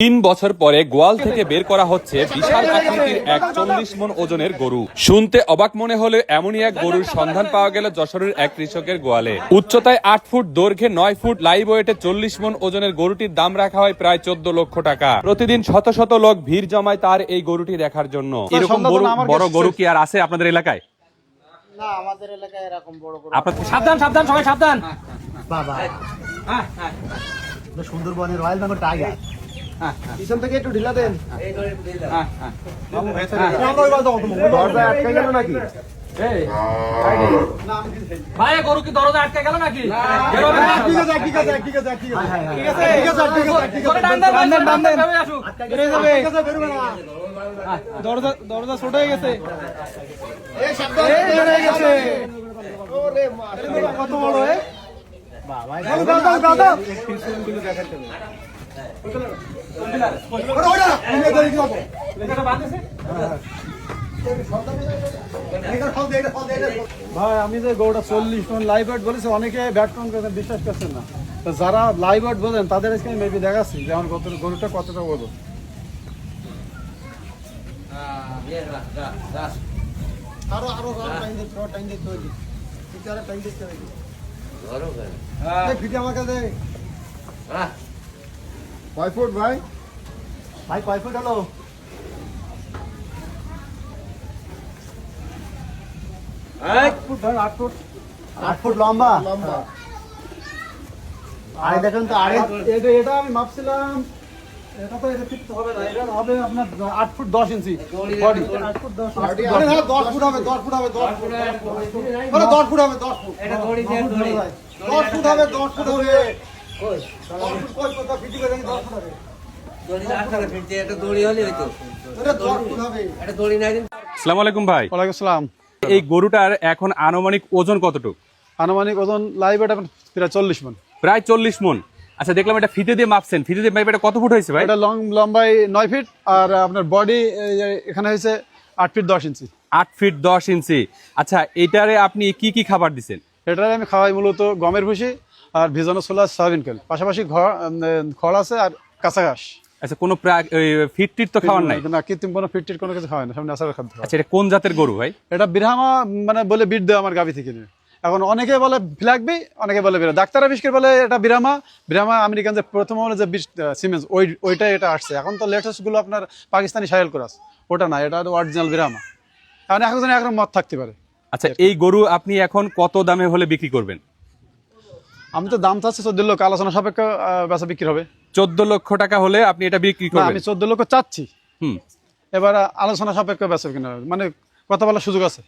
তিন বছর পরে গোয়াল থেকে বের করা হচ্ছে বিশাল আকৃতির এক চল্লিশ মন ওজনের গরু। শুনতে অবাক মনে হলে এমনই এক গরুর সন্ধান পাওয়া গেল যশোরের এক কৃষকের গোয়ালে। উচ্চতায় আট ফুট দৈর্ঘ্যে নয় ফুট লাইভ ওয়েটে চল্লিশ মন ওজনের গরুটির দাম রাখা হয় প্রায় চোদ্দ লক্ষ টাকা। প্রতিদিন শত শত লোক ভিড় জমায় তার এই গরুটি দেখার জন্য। এরকম বড় বড় গরু কি আর আছে আপনাদের এলাকায়? না আমাদের এলাকায় এরকম বড় বড় সাবধান সাবধান সবাই সাবধান। বাবা। সুন্দরবনের রয়্যাল বেঙ্গল টাইগার। পিছন থেকে একটু ঢিলা দেন। দরজা আটকে গেল নাকি? ভাই গরু কি দরজা আটকে গেল নাকি বেরো না। করে টান দেন, টান দেন, টান দেন, ভেবে আসুক। দরজা দরজা ছোট হয়ে গেছে। কত বড় এ? ভাই আমি যে গরুটা চল্লিশ টন লাইভ ওয়েট বলেছি অনেকে ব্যাট টন করছেন বিশ্বাস করছেন না। তো যারা লাইভ ওয়েট বোঝেন তাদের আজকে মেবি দেখাচ্ছি যে আমার কত গরুটা কতটা বড়। আরও আরও টাইম দিতে টাইম দিতে হবে টাইম দিতে হবে কয় ফুট ভাই? ভাই কয় ফুট হলো? আট ফুট ধর আট ফুট। আট ফুট লম্বা? লম্বা। আরে দেখেন তো আরে এটা এটা আমি মাপছিলাম এটা তো এটা ফিট হবে না এটা হবে আপনার ইঞ্চি বডি আরে হ্যাঁ হবে হবে আরে হবে হবে কই হবে এই গরুটার এখন আনুমানিক ওজন কতটুকু আনুমানিক ওজন লাইভ এটা প্রায় চল্লিশ মন প্রায় চল্লিশ মন আচ্ছা দেখলাম এটা ফিতে দিয়ে মাপছেন। ফিতে দিয়ে মাপে এটা কত ফুট হয়েছে ভাই? এটা লং লম্বাই নয় ফিট আর আপনার বডি এখানে হয়েছে আট ফিট দশ ইঞ্চি। আট ফিট দশ ইঞ্চি। আচ্ছা এটারে আপনি কি কি খাবার দিচ্ছেন এটারে আমি খাওয়াই মূলত গমের ভুসি আর ভিজানো ছোলা সয়াবিন তেল। পাশাপাশি ঘর খড় আছে আর কাঁচা ঘাস। আচ্ছা কোনো প্রাক- ওই ফিট টিট তো খাওয়ার নাই? না কৃত্রিম কোনো ফিটটির কোনো কিছু খাওয়াই না সব ন্যাচারাল খাদ্য। আচ্ছা এটা কোন জাতের গরু ভাই? এটা বিরহামা মানে বলে বিট দেয় আমার গাভি থেকে। নিয়ে। এখন অনেকে বলে ফ্ল্যাগবি অনেকে বলে বিরা ডাক্তার আবিষ্কার বলে এটা বিরামা। বিরামা আমেরিকান যে প্রথম হলো যে সিমেন্স ওই ওইটাই এটা আসছে। এখন তো লেটেস্টগুলো আপনার পাকিস্তানি সাহেল করাস। ওটা না এটা অরিজিনাল বিরামা। এখন একজন একরকম মত থাকতে পারে। আচ্ছা এই গরু আপনি এখন কত দামে হলে বিক্রি করবেন? আমি তো দাম চাচ্ছি চোদ্দ লক্ষ। আলোচনা সাপেক্ষ বেচা বিক্রি হবে। চোদ্দ লক্ষ টাকা হলে আপনি এটা বিক্রি করবেন? আমি চোদ্দ লক্ষ চাচ্ছি। হুম। এবার আলোচনা সাপেক্ষ বেচা কিনা হবে। মানে কথা বলার সুযোগ আছে।